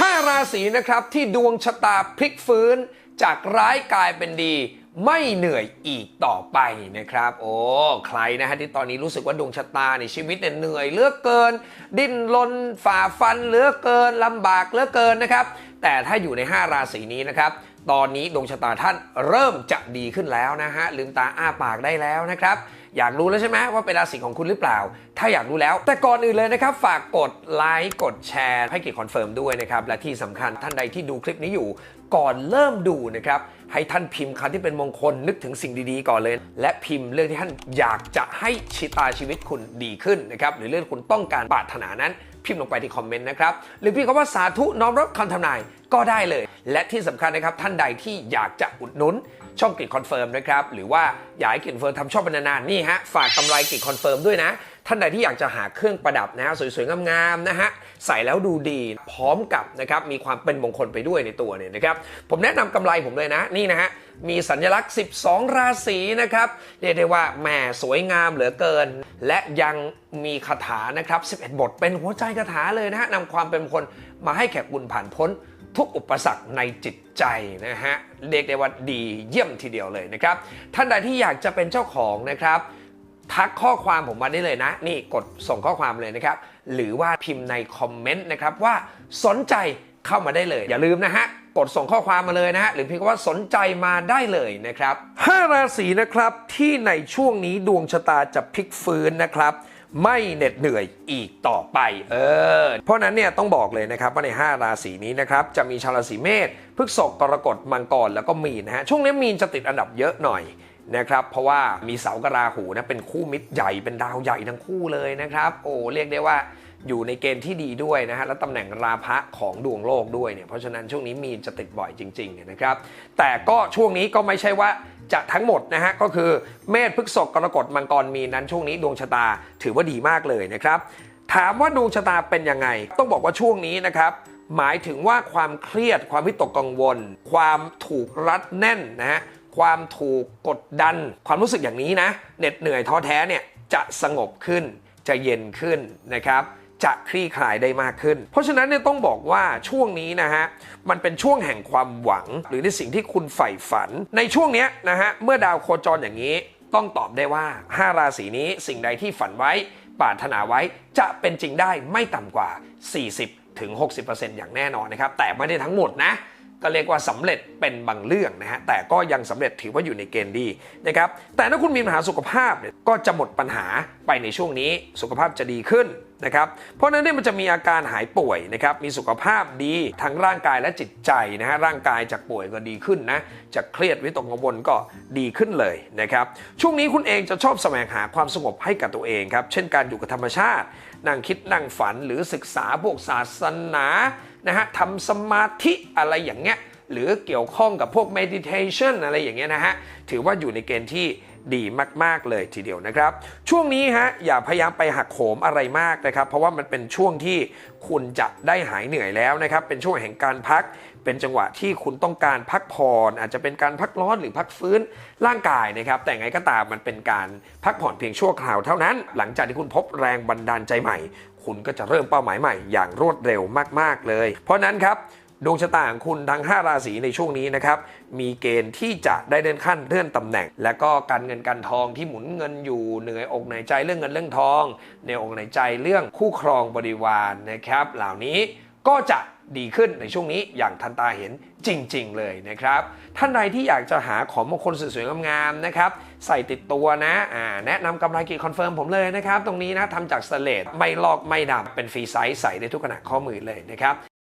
5 ราศีนะครับที่ดวงชะตาพลิกฟื้น จากร้ายกลายเป็นดีไม่เหนื่อยอีกต่อไปนะครับ โอ้ใครนะฮะที่ตอนนี้รู้สึกว่าดวงชะตาในชีวิตเนี่ยเหนื่อยเหลือกเกิน ดิ้นรนฝ่าฟันเหลือกเกินลำบากเหลือกเกินนะครับ แต่ถ้าอยู่ใน 5 ราศีนี้นะครับตอนนี้ดวงชะตาท่านเริ่มจะดีขึ้นแล้วนะฮะลืมตาอ้าปากได้แล้วนะครับอยากรู้แล้วใช่ไหมว่าเป็นราศีของคุณหรือเปล่า ถ้าอยากรู้แล้ว แต่ก่อนอื่นเลยนะครับ ฝากกดไลค์กดแชร์ให้กิจคอนเฟิร์มด้วยนะครับและที่สำคัญท่านใดที่ดูคลิปนี้อยู่ ก่อนเริ่มดูนะครับให้ท่านพิมพ์คำที่เป็นมงคลนึกถึงสิ่งดีๆ ก่อนเลย และพิมพ์เรื่องที่ท่านอยากจะให้ชิตาชีวิตคุณดีขึ้นนะครับหรือเรื่องคุณต้องการปรารถนานั้นพิมพ์ลงไปที่คอมเมนต์นะครับ หรือพี่คำว่าสาธุน้อมรับคำทำนายก็ได้เลย และที่สำคัญนะครับท่านใดที่อยากจะอุดหนุนช่องกิจคอนเฟิร์มนะครับ หรือว่าอยากให้กิจคอนเฟิร์มทำช่องเป็นนานๆนี่ฮะฝากกำไรกิจคอนเฟิร์มด้วยนะ ท่านใดที่อยากจะหาเครื่องประดับนะฮะสวยๆ งามๆนะฮะใส่แล้วดูดีพร้อมกับนะครับมีความเป็นมงคลไปด้วยในตัวเนี่ยนะครับผมแนะนำกำไรผมเลยนะนี่นะฮะมีสัญลักษณ์ 12 ราศีนะครับเรียกได้ว่าแหมสวยงามเหลือเกิน และยังมีคาถานะครับ 11 บท เป็นหัวใจคาถาเลยนะฮะนำความเป็นมงคลมาให้แขกบุญผ่านพ้นทุกอุปสรรคในจิตใจนะฮะเรียกได้ว่าดีเยี่ยมทีเดียวเลยนะครับ ท่านใดที่อยากจะเป็นเจ้าของนะครับ ทักข้อความผมมาได้เลยนะ นี่กดส่งข้อความเลยนะครับ หรือว่าพิมพ์ในคอมเมนต์นะครับว่าสนใจเข้ามาได้เลย อย่าลืมนะฮะ กดส่งข้อความมาเลยนะฮะ หรือพิมพ์ว่าสนใจมาได้เลยนะครับ 5 ราศีนะครับที่ในช่วงนี้ดวงชะตาจะพลิกฟื้นนะครับไม่เหน็ดเหนื่อยอีกต่อไป เออ เพราะนั้นเนี่ยต้องบอกเลยนะครับว่าใน 5 ราศีนี้นะครับจะมีชาวราศีเมษพฤษภกรกฎมังกรแล้วก็มีนนะฮะช่วงนี้มีนจะติดอันดับเยอะหน่อย นะครับเพราะว่ามีเสากบราหูนะเป็นคู่มิตรใหญ่เป็นดาวใหญ่ทั้งคู่เลยนะครับโอ้เรียกได้ว่าอยู่ในเกณฑ์ที่ดีด้วยนะฮะและตำแหน่งราพะของดวงโลกด้วยเนี่ยเพราะฉะนั้นช่วงนี้มีจะติดบ่อยจริงๆเนี่ยนะครับแต่ก็ช่วงนี้ก็ไม่ใช่ว่าจะทั้งหมดนะฮะก็คือเมษพฤษภกรกฎมังกรมีนั้นช่วงนี้ดวงชะตาถือว่าดีมากเลยนะครับถามว่าดวงชะตาเป็นยังไง ต้องบอกว่าช่วงนี้นะครับหมายถึงว่าความเครียดความวิตกกังวล ความถูกรัดแน่นนะฮะ ความถูกกดดัน ความรู้สึกอย่างนี้นะเหน็ดเหนื่อยท้อแท้เนี่ยจะสงบขึ้นจะเย็นขึ้นนะครับจะคลี่คลายได้มากขึ้น เพราะฉะนั้นเนี่ยต้องบอกว่าช่วงนี้นะฮะมันเป็นช่วงแห่งความหวัง หรือในสิ่งที่คุณใฝ่ฝัน ในช่วงนี้นะฮะเมื่อดาวโคจรอย่างนี้ต้องตอบได้ว่า 5 ราศีนี้สิ่งใดที่ฝันไว้ปรารถนาไว้จะเป็นจริงได้ไม่ต่ำกว่า 40ถึง60%อย่างแน่นอนนะครับแต่ไม่ได้ทั้งหมดนะ ก็เรียกว่าสำเร็จเป็นบางเรื่องนะฮะแต่ก็ยังสำเร็จถือว่าอยู่ในเกณฑ์ดีนะครับแต่ถ้าคุณมีปัญหาสุขภาพเนี่ยก็จะหมดปัญหาไปในช่วงนี้สุขภาพจะดีขึ้นนะครับเพราะฉะนั้นเนี่ยมันจะมีอาการหายป่วยนะครับมีสุขภาพดีทั้งร่างกายและจิตใจนะฮะร่างกายจากป่วยก็ดีขึ้นนะจากเครียดวิตกกังวลก็ดีขึ้นเลยนะครับช่วงนี้คุณเองจะชอบแสวงหาความสงบให้กับตัวเองครับเช่นการอยู่กับธรรมชาตินั่งคิดนั่งฝันหรือศึกษาพวกศาสนานะฮะทำสมาธิอะไรอย่างเงี้ยหรือเกี่ยวข้องกับพวก meditation อะไรอย่างเงี้ยนะฮะถือว่าอยู่ในเกณฑ์ที่ ดีมาก ๆ เลยทีเดียวนะครับ ช่วงนี้ฮะอย่าพยายามไปหักโหมอะไรมากนะครับ เพราะว่ามันเป็นช่วงที่คุณจะได้หายเหนื่อยแล้วนะครับ เป็นช่วงแห่งการพัก เป็นจังหวะที่คุณต้องการพักผ่อน อาจจะเป็นการพักร้อนหรือพักฟื้นร่างกายนะครับ แต่ไงก็ตามมันเป็นการพักผ่อนเพียงชั่วคราวเท่านั้น หลังจากที่คุณพบแรงบันดาลใจใหม่ คุณก็จะเริ่มเป้าหมายใหม่ อย่างรวดเร็วมาก ๆ เลย เพราะฉะนั้นครับ ดวงชะตาของคุณทั้ง 5 ราศีในช่วงนี้นะครับ มีเกณฑ์ที่จะได้เลื่อนขั้นเลื่อนตำแหน่ง และก็การเงินการทองที่หมุนเงินอยู่เหนื่อยอกเหนื่อยใจเรื่องเงินเรื่องทองเหนื่อกเหนื่อยใจเรื่องคู่ครองบริวารนะครับ เหล่านี้ก็จะดีขึ้นในช่วงนี้อย่างทันตาเห็นจริง ๆ เลยนะครับ ท่านใดที่อยากจะหาของมงคลสวยๆงามๆนะครับ ใส่ติดตัวนะอ่าแนะนำกำไรกีคอนเฟิร์มผมเลยนะครับ ตรงนี้นะทำจากสเลตไม่ลอกไม่ดำเป็นฟรีไซส์ใส่ได้ทุกขนาดข้อมือเลยนะครับ